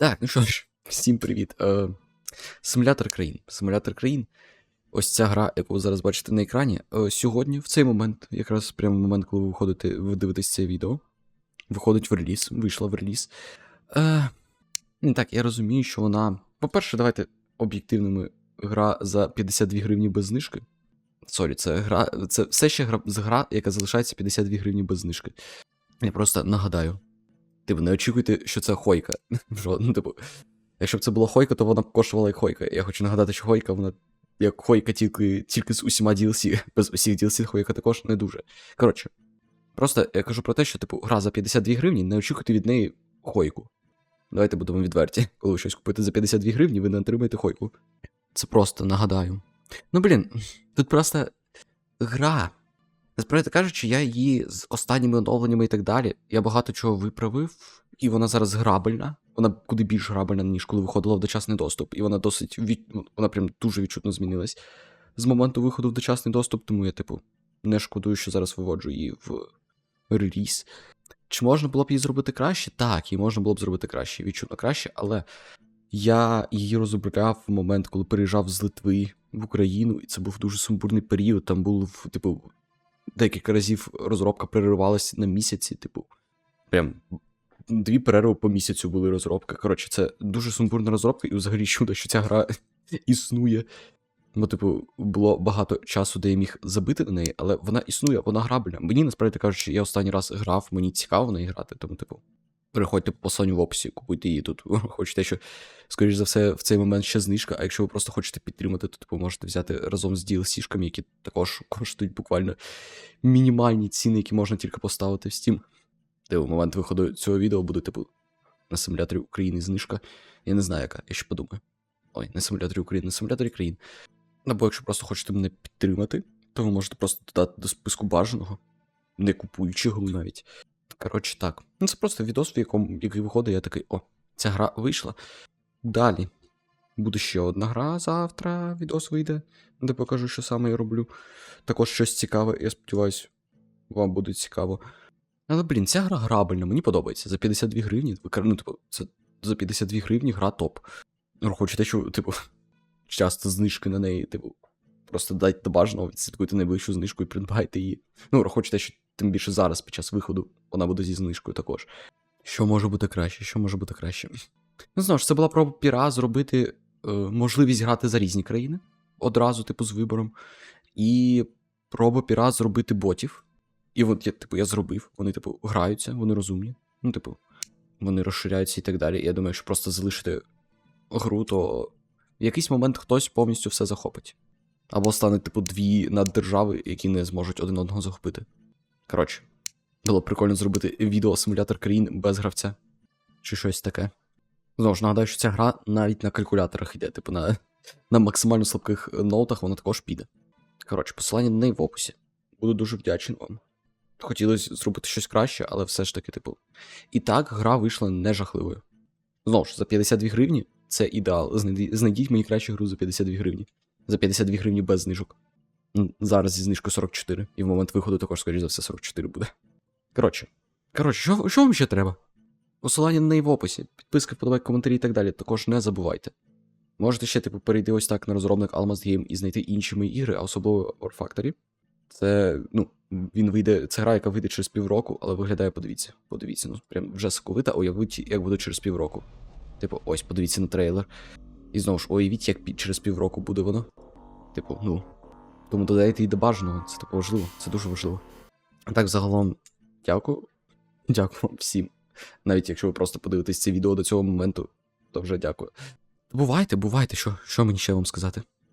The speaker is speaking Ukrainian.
Так, ну що ж, всім привіт. Е, симулятор країн. Симулятор країн. Ось ця гра, яку ви зараз бачите на екрані. Е, сьогодні, в цей момент, якраз прямо в момент, коли ви виходите, ви дивитесь це відео, виходить в реліз, вийшла в реліз. Е, не так, я розумію, що вона. По-перше, давайте об'єктивними гра за 52 гривні без знижки. Сорі, це гра. Це все ще гра, гра, яка залишається 52 гривні без знижки. Я просто нагадаю. Типу, не очікуйте, що це хойка. Ну, типу, якщо б це була хойка, то вона б коштувала як хойка. Я хочу нагадати, що хойка, вона як хойка тільки, тільки з усіма DLC. Без усіх DLC хойка також не дуже. Коротше, просто я кажу про те, що, типу, гра за 52 гривні, не очікуйте від неї хойку. Давайте будемо відверті. Коли ви щось купите за 52 гривні, ви не отримаєте хойку. Це просто нагадаю. Ну, блін, тут просто гра. Насправді кажучи, я її з останніми оновленнями і так далі. Я багато чого виправив, і вона зараз грабельна. Вона куди більш грабельна, ніж коли виходила в дочасний доступ. І вона досить від... ну, вона прям дуже відчутно змінилась з моменту виходу в дочасний доступ, тому я, типу, не шкодую, що зараз виводжу її в реліз. Чи можна було б її зробити краще? Так, її можна було б зробити краще, відчутно краще, але я її розробляв в момент, коли переїжджав з Литви в Україну, і це був дуже сумбурний період. Там був, типу, декілька разів розробка переривалася на місяці, типу, прям дві перерви по місяцю були розробки. Коротше, це дуже сумбурна розробка, і взагалі чудо, що ця гра існує. Бо, типу, було багато часу, де я міг забити на неї, але вона існує, вона грабельна. Мені насправді кажучи, я останній раз грав, мені цікаво в неї грати, тому, типу, переходьте по посиланню в описі, купуйте її тут. Хочете, що, скоріш за все, в цей момент ще знижка, а якщо ви просто хочете підтримати, то типу можете взяти разом з DLC-шками, які також коштують буквально мінімальні ціни, які можна тільки поставити в Steam. Де в момент виходу цього відео буде, типу, на симуляторі України знижка. Я не знаю, яка, я ще подумаю. Ой, не симуляторі України, на симуляторі країн. Або якщо просто хочете мене підтримати, то ви можете просто додати до списку бажаного, не купуючи гру навіть. Коротше, так. Ну це просто відос, в якому який виходить, я такий, о, ця гра вийшла. Далі. Буде ще одна гра завтра, відос вийде, де покажу, що саме я роблю. Також щось цікаве, я сподіваюся, вам буде цікаво. Але, блін, ця гра грабельна, мені подобається. За 52 гривні. Ну, типу, це за 52 гривні гра топ. Ну, хочете, що, типу, часто знижки на неї, типу, просто дайте до бажаного, відслідкуйте найближчу знижку і придбайте її. Ну, враховуйте, що тим більше зараз, під час виходу, вона буде зі знижкою також. Що може бути краще? Що може бути краще? Ну, знову ж, це була проба піра зробити е, можливість грати за різні країни одразу, типу, з вибором. І проба піра зробити ботів. І от я, типу, я зробив. Вони, типу, граються, вони розумні. Ну, типу, вони розширяються і так далі. Я думаю, що просто залишити гру, то в якийсь момент хтось повністю все захопить. Або стане, типу, дві наддержави, які не зможуть один одного захопити. Коротше, було б прикольно зробити відео симулятор країн без гравця. Чи щось таке. Знову ж нагадаю, що ця гра навіть на калькуляторах йде, типу на, на максимально слабких ноутах вона також піде. Коротше, посилання на неї в описі. Буду дуже вдячний вам. Хотілося зробити щось краще, але все ж таки, типу. І так, гра вийшла не жахливою. Знову ж, за 52 гривні це ідеал. Знайдіть мені кращу гру за 52 гривні. За 52 гривні без знижок. М, Зараз зі знижкою 44, і в момент виходу також, скоріш за все, 44 буде. Коротше. Коротше, що, що вам ще треба? Посилання на неї в описі, підписка, вподобайки, коментарі і так далі. Також не забувайте. Можете ще, типу, перейти ось так на розробник Almaz Game і знайти інші мої ігри, а особливо War Factory. Це, ну, він вийде, це гра, яка вийде через півроку, але виглядає, подивіться. Подивіться, ну прям вже соковита, уявіть, як буде через півроку. Типу, ось, подивіться на трейлер. І знову ж, уявіть, як пі- через півроку буде воно. Типу, ну. Тому додайте і до бажаного, це типу важливо, це дуже важливо. А так, загалом, дякую. Дякую вам всім. Навіть якщо ви просто подивитесь це відео до цього моменту, то вже дякую. Бувайте, бувайте, що, що мені ще вам сказати?